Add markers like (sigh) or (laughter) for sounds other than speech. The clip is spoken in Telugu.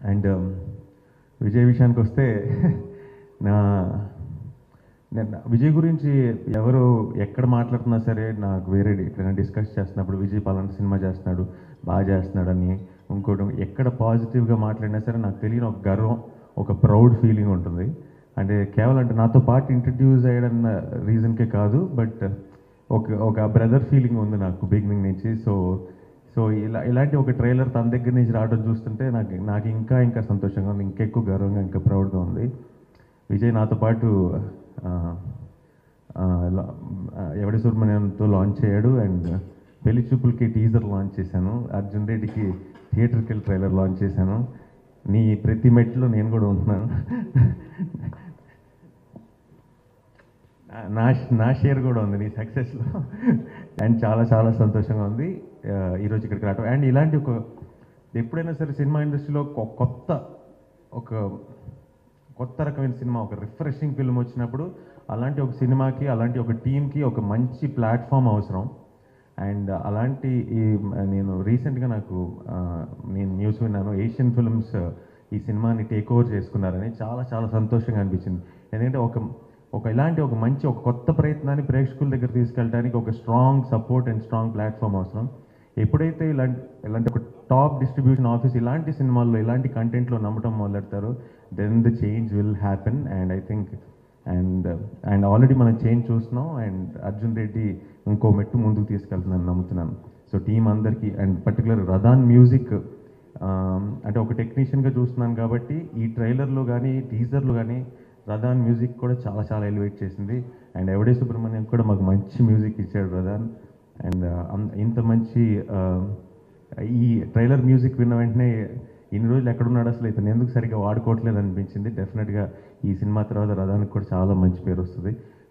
అండ్ um, విజయ్ విషయానికి వస్తే (laughs) నా నేను విజయ్ గురించి ఎవరు ఎక్కడ మాట్లాడుతున్నా సరే నాకు వేరే ఎక్కడైనా డిస్కస్ చేస్తున్నప్పుడు విజయ్ పలానా సినిమా చేస్తున్నాడు బాగా చేస్తున్నాడు అని ఇంకోటి ఎక్కడ పాజిటివ్గా మాట్లాడినా సరే నాకు తెలియని ఒక గర్వం ఒక ప్రౌడ్ ఫీలింగ్ ఉంటుంది. అంటే కేవలం అంటే నాతో పాటు ఇంట్రడ్యూస్ అయ్యాడన్న రీజన్కే కాదు బట్ ఒక ఒక బ్రదర్ ఫీలింగ్ ఉంది నాకు బిగినింగ్ నుంచి. సో సో ఇలా ఇలాంటి ఒక ట్రైలర్ తన దగ్గర నుంచి రావడం చూస్తుంటే నాకు నాకు ఇంకా ఇంకా సంతోషంగా ఉంది ఇంకా ఎక్కువ గర్వంగా ఇంకా ప్రౌడ్గా ఉంది. విజయ్ నాతో పాటు ఎవడి సుబ్రహ్మణ్యంతో లాంచ్ అయ్యాడు అండ్ పెళ్ళి చూపులకి టీజర్ లాంచ్ చేశాను. అర్జున్ రెడ్డికి థియేటర్కి వెళ్ళి ట్రైలర్ లాంచ్ చేశాను. నీ ప్రతి మెట్లో నేను కూడా ఉంటున్నాను. నా నా షేర్ కూడా ఉంది నీ సక్సెస్లో అండ్ చాలా చాలా సంతోషంగా ఉంది. ఈరోజు ఇక్కడికి రావడం అండ్ ఇలాంటి ఒక ఎప్పుడైనా సరే సినిమా ఇండస్ట్రీలో ఒక కొత్త ఒక కొత్త రకమైన సినిమా ఒక రిఫ్రెషింగ్ ఫిల్మ్ వచ్చినప్పుడు అలాంటి ఒక సినిమాకి అలాంటి ఒక టీంకి ఒక మంచి ప్లాట్ఫామ్ అవసరం. అండ్ అలాంటి ఈ నేను రీసెంట్గా నాకు నేను న్యూస్ విన్నాను. ఏషియన్ ఫిల్మ్స్ ఈ సినిమాని టేక్ ఓవర్ చేసుకున్నారని చాలా చాలా సంతోషంగా అనిపించింది. ఎందుకంటే ఒక ఒక ఇలాంటి ఒక మంచి ఒక కొత్త ప్రయత్నాన్ని ప్రేక్షకుల దగ్గర తీసుకెళ్ళడానికి ఒక strong support and strong platform అవసరం. ఎప్పుడైతే ఇలాంటి ఇలాంటి ఒక టాప్ డిస్ట్రిబ్యూషన్ ఆఫీస్ ఇలాంటి సినిమాల్లో ఇలాంటి కంటెంట్లో నమ్మటం మొదలెడతారు then the change will happen and I think and and already మనం చేంజ్ చూస్తున్నాం అండ్ అర్జున్ రెడ్డి ఇంకో మెట్టు ముందుకు తీసుకెళ్తుందని నమ్ముతున్నాను. సో టీం అందరికీ అండ్ పర్టికులర్ రదాన్ మ్యూజిక్ అంటే ఒక టెక్నీషియన్గా చూస్తున్నాను కాబట్టి ఈ ట్రైలర్లో కానీ టీజర్లో కానీ ప్రధాన్ మ్యూజిక్ కూడా చాలా చాలా ఎలివేట్ చేసింది. అండ్ ఎవడే సుబ్రహ్మణ్యం కూడా మాకు మంచి మ్యూజిక్ ఇచ్చాడు ప్రధాన్. అండ్ ఇంత మంచి ఈ ట్రైలర్ మ్యూజిక్ విన్న వెంటనే ఇన్ని రోజులు ఎక్కడున్నాడు అసలు ఇతను? ఎందుకు సరిగ్గా వాడుకోవట్లేదు అనిపించింది. డెఫినెట్గా ఈ సినిమా తర్వాత రథానికి కూడా చాలా మంచి పేరు వస్తుంది.